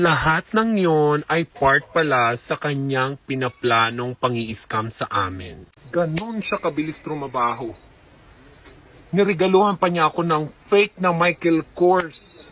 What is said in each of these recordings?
Lahat ng yon ay part pala sa kanyang pinaplanong pangi-scam sa amin. Ganon siya kabilis trumabaho. Niregaluhan pa niya ako ng fake na Michael Kors.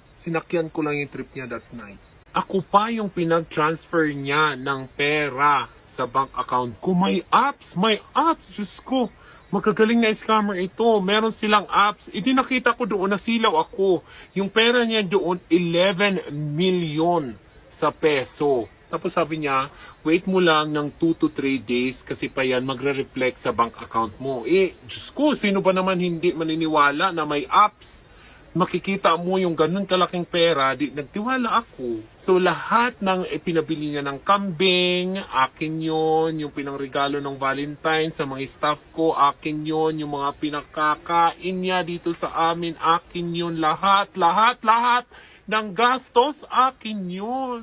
Sinakyan ko lang yung trip niya that night. Ako pa yung pinag-transfer niya ng pera sa bank account ko. May apps, may apps, Diyos ko. Magkagaling na scammer ito. Meron silang apps. Hindi nakita ko doon, nasilaw ako. Yung pera niya doon, 11 million sa peso. Tapos sabi niya, wait mo lang ng 2 to 3 days kasi pa yan magre-reflect sa bank account mo. Eh, Diyos ko, sino ba naman hindi maniniwala na may apps? Makikita mo yung ganun kalaking pera, di nagtiwala ako. So lahat ng ipinabili niya ng kambing, akin yon yung pinangregalo ng Valentine sa mga staff ko, akin yon yung mga pinakakain niya dito sa amin, akin yon lahat, lahat, lahat ng gastos, akin yon.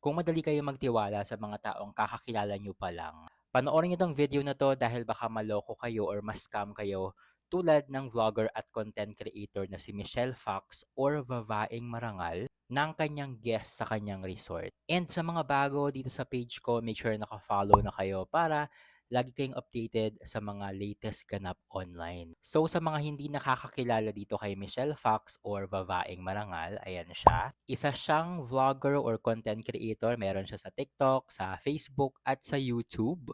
Kung madali kayo magtiwala sa mga taong kakakilala nyo pa lang, panoorin nyo tong video na to dahil baka maloko kayo or mas-scam kayo tulad ng vlogger at content creator na si Michelle Fox or Vavaing Marangal ng kanyang guest sa kanyang resort. And sa mga bago dito sa page ko, make sure naka-follow na kayo para lagi kayong updated sa mga latest ganap online. So sa mga hindi nakakakilala dito kay Michelle Fox or Vavaing Marangal, ayan siya. Isa siyang vlogger or content creator. Meron siya sa TikTok, sa Facebook, at sa YouTube.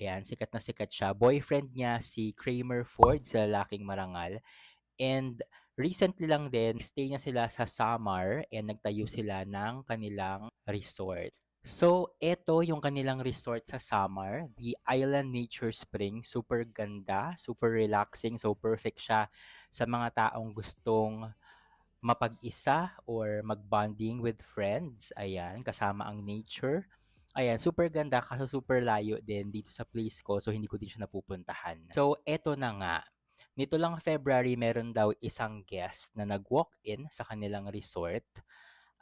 Ayan, sikat na sikat siya. Boyfriend niya si Kramer Ford, sa lalaking marangal. And recently lang din, stay niya sila sa Samar and nagtayo sila ng kanilang resort. So, ito yung kanilang resort sa Samar, the Island Nature Spring. Super ganda, super relaxing, so perfect siya sa mga taong gustong mapag-isa or mag-bonding with friends. Ayan, kasama ang nature. Ayan, super ganda kaso super layo din dito sa place ko so hindi ko din siya napupuntahan. So, eto na nga. Nito lang February, meron daw isang guest na nag-walk-in sa kanilang resort.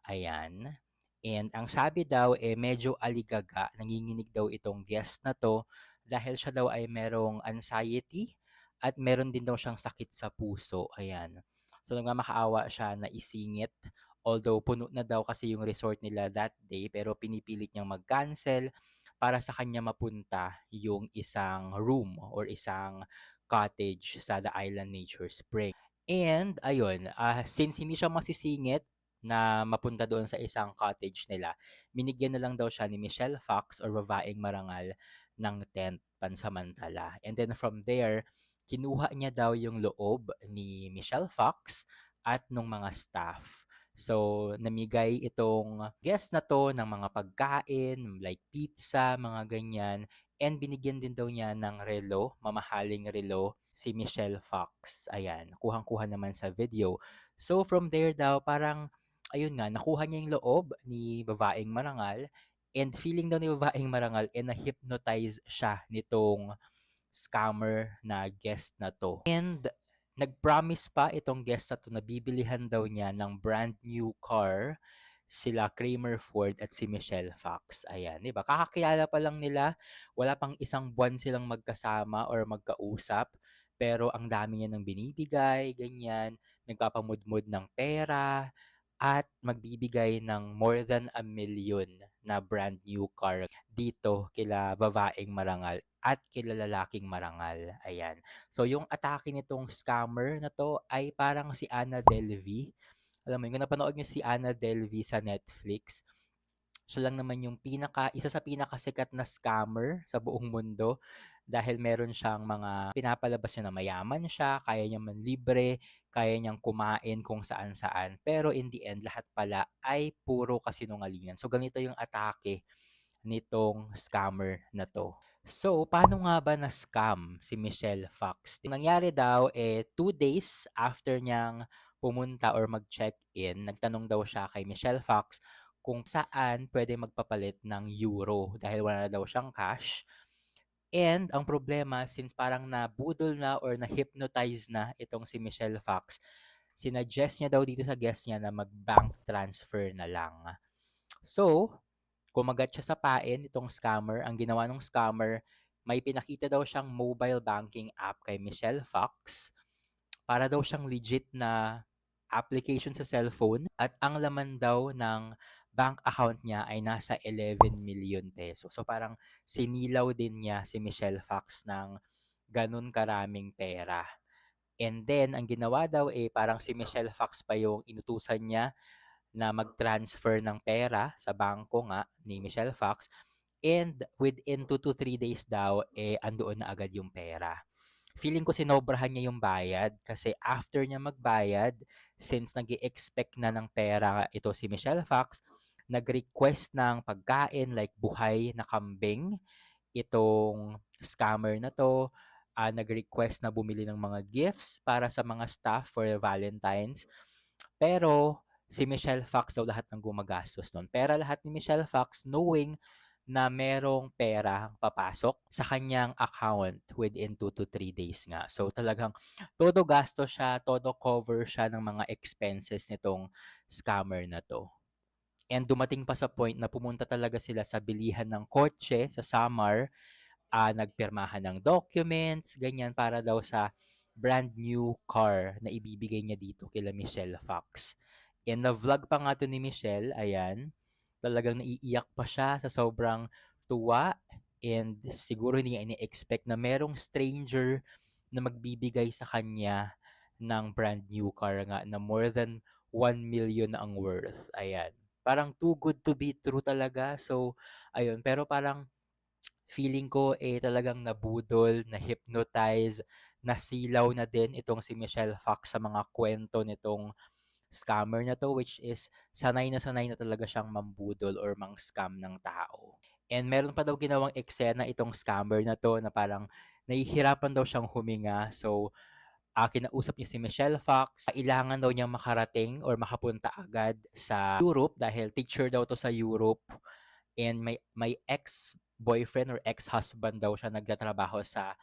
Ayan. And ang sabi daw, eh, medyo aligaga. Nanginginig daw itong guest na to dahil siya daw ay merong anxiety at meron din daw siyang sakit sa puso. Ayan. So, nagmamakaawa siya na isingit Although puno na daw kasi yung resort nila that day pero pinipilit niyang mag-cancel para sa kanya mapunta yung isang room or isang cottage sa The Island Nature Spring. And ayun, ah, since hindi siya masisingit na mapunta doon sa isang cottage nila, binigyan na lang daw siya ni Michelle Fox or babaeng marangal ng tent pansamantala. And then from there, kinuha niya daw yung loob ni Michelle Fox at nung mga staff. So, namigay itong guest na 'to ng mga pagkain, like pizza, mga ganyan, and binigyan din daw niya ng relo, mamahaling relo, si Michelle Fox. Ayan, kuhang-kuha naman sa video. So, from there daw, parang, ayun nga, nakuha niya yung loob ni babaeng marangal, and feeling daw ni babaeng marangal, eh, na-hypnotize siya nitong scammer na guest na 'to. And Nag-promise pa itong guest na 'to na bibilihan daw niya ng brand new car sila Kramer Ford at si Michelle Fox. Ayan, 'di ba? Kakakilala pa lang nila, wala pang isang buwan silang magkasama or magkausap, pero ang dami niya ng binibigay, ganyan, nagpapamudmod ng pera at magbibigay ng more than a million na brand new car dito kila babaeng marangal at kila lalaking marangal. Ayan. So, yung atake nitong scammer na to ay parang si Anna Delvey. Alam mo yun, kung napanood nyo si Anna Delvey sa Netflix, siya lang naman yung pinaka, isa sa pinakasikat na scammer sa buong mundo dahil meron siyang mga pinapalabas niya na mayaman siya, kaya niya man libre, kaya niyang kumain kung saan-saan. Pero in the end, lahat pala ay puro kasinungalingan. So ganito yung atake nitong scammer na to. So, paano nga ba na-scam si Michelle Fox? Nangyari daw, eh, two days after niyang pumunta or mag-check-in, nagtanong daw siya kay Michelle Fox kung saan pwede magpapalit ng euro dahil wala na daw siyang cash. And ang problema, since parang nabudol na or na-hypnotize na itong si Michelle Fox, sinuggest niya daw dito sa guest niya na mag-bank transfer na lang. So, kumagat siya sa pain itong scammer. Ang ginawa ng scammer, may pinakita daw siyang mobile banking app kay Michelle Fox para daw siyang legit na application sa cellphone at ang laman daw ng bank account niya ay nasa 11 million peso. So parang sinilaw din niya si Michelle Fox ng ganun karaming pera. And then, ang ginawa daw eh, parang si Michelle Fox pa yung inutusan niya na mag-transfer ng pera sa bangko nga ni Michelle Fox. And within 2 to 3 days daw, eh, andoon na agad yung pera. Feeling ko sinobrahan niya yung bayad kasi after niya magbayad, since nag expect na ng pera ito si Michelle Fox, nag-request ng pagkain like buhay na kambing itong scammer na to ah, nag-request na bumili ng mga gifts para sa mga staff for Valentine's. Pero si Michelle Fox daw lahat ng gumagastos nun. Pera lahat ni Michelle Fox knowing na merong pera papasok sa kanyang account within 2 to 3 days nga. So talagang todo gasto siya, todo cover siya ng mga expenses nitong scammer na to. And dumating pa sa point na pumunta talaga sila sa bilihan ng kotse sa Samar, ah, nagpirmahan ng documents, ganyan para daw sa brand new car na ibibigay niya dito kila Michelle Fox. And na-vlog pa nga to ni Michelle, ayan. Talagang naiiyak pa siya sa sobrang tuwa and siguro hindi niya ini-expect na merong stranger na magbibigay sa kanya ng brand new car nga na more than 1 million ang worth. Ayan. Parang too good to be true talaga. So, ayun. Pero parang feeling ko eh talagang nabudol, na-hypnotize, nasilaw na din itong si Michelle Fox sa mga kwento nitong scammer na to which is sanay na sanay na talaga siyang mambudol or mang-scam ng tao. And meron pa daw ginawang eksena itong scammer na to na parang nahihirapan daw siyang huminga. So, ah, kinausap niya si Michelle Fox. Kailangan daw niyang makarating or makapunta agad sa Europe dahil teacher daw to sa Europe. And may, may ex-boyfriend or ex-husband daw siya nagtatrabaho sa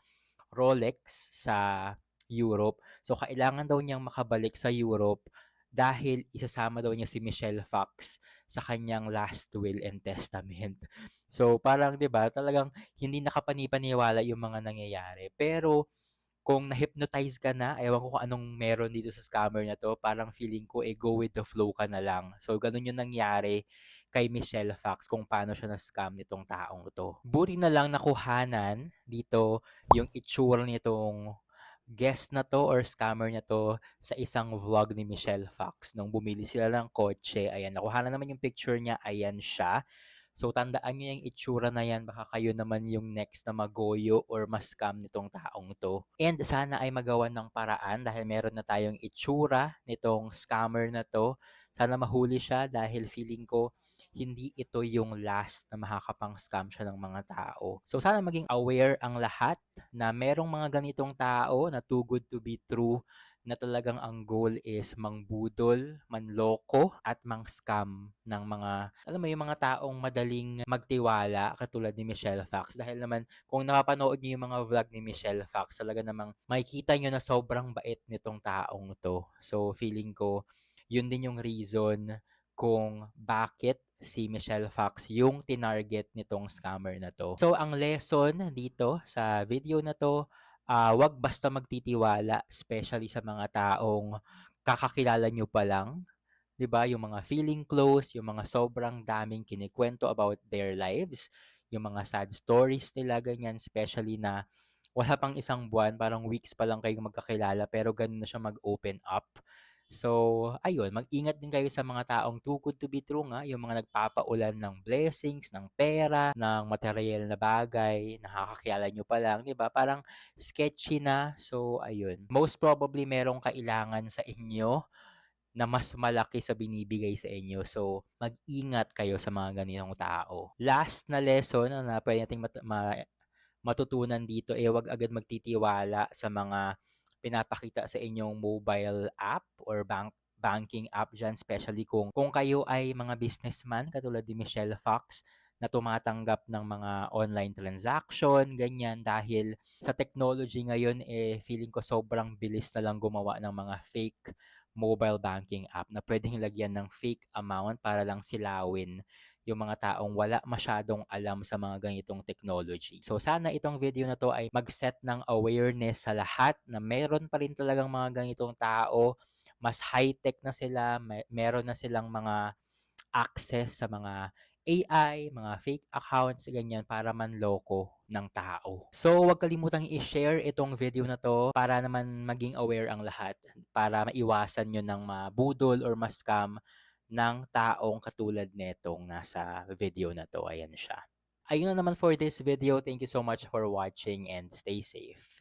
Rolex sa Europe. So, kailangan daw niyang makabalik sa Europe dahil isasama daw niya si Michelle Fox sa kanyang last will and testament. So, parang 'di ba, talagang hindi nakapanipaniwala yung mga nangyayari. Pero kung na-hypnotize ka na, ewan ko kung anong meron dito sa scammer na to, parang feeling ko eh go with the flow ka na lang. So, ganun yung nangyari kay Michelle Fox kung paano siya na-scam nitong taong to. Buti na lang nakuhanan dito yung itsura nitong guest na to or scammer na to sa isang vlog ni Michelle Fox. Nung bumili sila ng kotse, ayan, nakuha na naman yung picture niya, ayan siya. So, tandaan nyo yung itsura na yan, baka kayo naman yung next na magoyo or ma-scam nitong taong to. And sana ay magawan ng paraan dahil meron na tayong itsura nitong scammer na to. Sana mahuli siya dahil feeling ko hindi ito yung last na makakapang-scam siya ng mga tao. So sana maging aware ang lahat na merong mga ganitong tao na too good to be true na talagang ang goal is mangbudol, manloko at mang-scam ng mga alam mo yung mga taong madaling magtiwala katulad ni Michelle Fox dahil naman kung napapanood niyo yung mga vlog ni Michelle Fox talaga namang makikita niyo na sobrang bait nitong taong to. So feeling ko yun din yung reason kung bakit si Michelle Fox yung tinarget nitong scammer na to. So ang lesson dito sa video na to, ah, wag basta magtitiwala especially sa mga taong kakakilala nyo pa lang. 'Di ba? Yung mga feeling close, yung mga sobrang daming kinikwento about their lives, yung mga sad stories nila ganyan, especially na wala pang isang buwan, parang weeks pa lang kayong magkakilala pero ganun na siya mag-open up. So, ayun, mag-ingat din kayo sa mga taong too good to be true nga, yung mga nagpapaulan ng blessings, ng pera, ng material na bagay, nakakakilala nyo pa lang, di ba? Parang sketchy na. So, ayun. Most probably merong kailangan sa inyo na mas malaki sa binibigay sa inyo. So, mag-ingat kayo sa mga ganitong tao. Last na lesson na pwede nating mat- ma- matutunan dito, eh, wag agad magtitiwala sa mga pinapakita sa inyong mobile app or bank banking app dyan, especially kung, kung kayo ay mga businessman, katulad ni Michelle Fox, na tumatanggap ng mga online transaction, ganyan, dahil sa technology ngayon, eh, feeling ko sobrang bilis na lang gumawa ng mga fake mobile banking app na pwedeng lagyan ng fake amount para lang silawin yung mga taong wala masyadong alam sa mga ganitong technology. So sana itong video na to ay mag-set ng awareness sa lahat na meron pa rin talagang mga ganitong tao, mas high-tech na sila, may, meron na silang mga access sa mga AI, mga fake accounts, ganyan, para manloko ng tao. So, huwag kalimutang i-share itong video na to para naman maging aware ang lahat para maiwasan nyo ng mabudol or ma-scam ng taong katulad netong nasa video na to. Ayan siya. Ayun na naman for this video. Thank you so much for watching and stay safe.